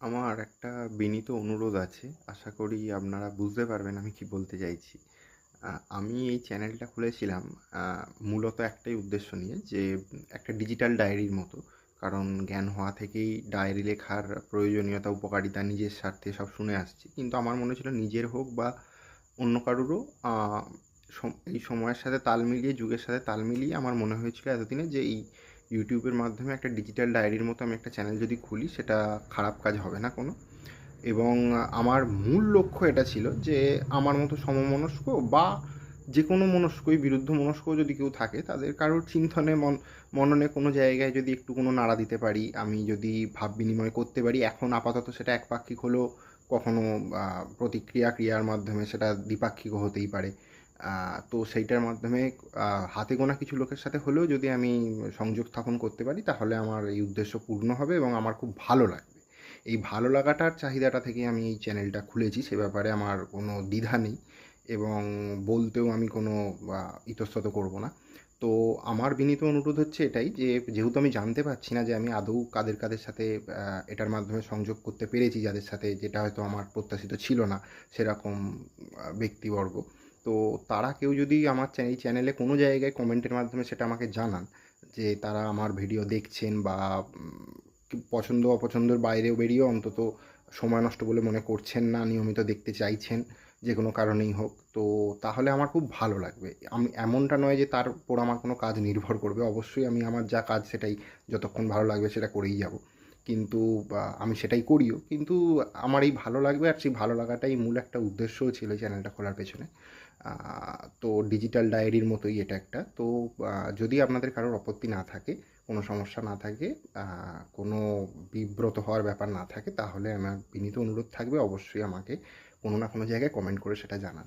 আমার একটা বিনীত অনুরোধ আছে। আশা করি আপনারা বুঝতে পারবেন আমি কি বলতে চাইছি। আমি এই চ্যানেলটা খুলেছিলাম মূলত একটাই উদ্দেশ্য নিয়ে যে, একটা ডিজিটাল ডায়েরির মতো। কারণ জ্ঞান হওয়া থেকেই ডায়েরি লেখার প্রয়োজনীয়তা, উপকারিতা নিজের স্বার্থে সব শুনে আসছি। কিন্তু আমার মনে ছিল নিজের হোক বা অন্য কারোরও এই সময়ের সাথে তাল মিলিয়ে, যুগের সাথে তাল মিলিয়ে আমার মনে হয়েছিল এতদিনে যে, এই ইউটিউবের মাধ্যমে একটা ডিজিটাল ডায়েরির মতো আমি একটা চ্যানেল যদি খুলি, সেটা খারাপ কাজ হবে না কোনো। এবং আমার মূল লক্ষ্য এটা ছিল যে, আমার মতো সমমনস্ক বা যে কোনো মনস্কই, বিরুদ্ধ মনস্ক যদি কেউ থাকে, তাদের কারোর চিন্তনে মন, মননে কোনো জায়গায় যদি একটু কোনো নাড়া দিতে পারি, আমি যদি ভাব বিনিময় করতে পারি, এখন আপাতত সেটা একপাক্ষিক হলেও কখনো প্রতিক্রিয়া ক্রিয়ার মাধ্যমে সেটা দ্বিপাক্ষিকও হতেই পারে। তো সেইটার মাধ্যমে হাতে গোনা কিছু লোকের সাথে হলেও যদি আমি সংযোগ স্থাপন করতে পারি, তাহলে আমার এই উদ্দেশ্য পূর্ণ হবে এবং আমার খুব ভালো লাগবে। এই ভালো লাগাটার চাহিদাটা থেকে আমি এই চ্যানেলটা খুলেছি, সে ব্যাপারে আমার কোনো দ্বিধা নেই এবং বলতেও আমি কোনো ইতস্তত করব না। তো আমার বিনীত অনুরোধ হচ্ছে এটাই যে, যেহেতু আমি জানতে পারছি না যে আমি আদৌ কাদের কাদের সাথে এটার মাধ্যমে সংযোগ করতে পেরেছি, যাদের সাথে যেটা হয়তো আমার প্রত্যাশিত ছিল না, সেরকম ব্যক্তিবর্গ। তো তারা কেউ যদি আমার এই চ্যানেলে কোনো জায়গায় কমেন্টের মাধ্যমে সেটা আমাকে জানান, যে তারা আমার ভিডিও দেখছেন বা পছন্দ অপছন্দের বাইরেও বেরিয়েও অন্তত সময় নষ্ট বলে মনে করছেন না, নিয়মিত দেখতে চাইছেন, যে কোনো কারণেই হোক, তো তাহলে আমার খুব ভালো লাগবে। আমি এমনটা নয় যে তার উপর আমার কোনো কাজ নির্ভর করবে, অবশ্যই আমি আমার যা কাজ সেটাই যতক্ষণ ভালো লাগবে সেটা করেই যাব। কিন্তু আমি সেটাই করিও। কিন্তু আমার এই ভালো লাগবে আর সেই ভালো লাগাটাই মূল একটা উদ্দেশ্যও ছিল চ্যানেলটা খোলার পেছনে। তো ডিজিটাল ডায়েরির মতোই এটা একটা। তো যদি আপনাদের কারোর আপত্তি না থাকে, কোনো সমস্যা না থাকে কোনো বিব্রত হওয়ার ব্যাপার না থাকে, তাহলে আমার বিনীত অনুরোধ থাকবে অবশ্যই আমাকে কোনো না কোনো জায়গায় কমেন্ট করে সেটা জানান।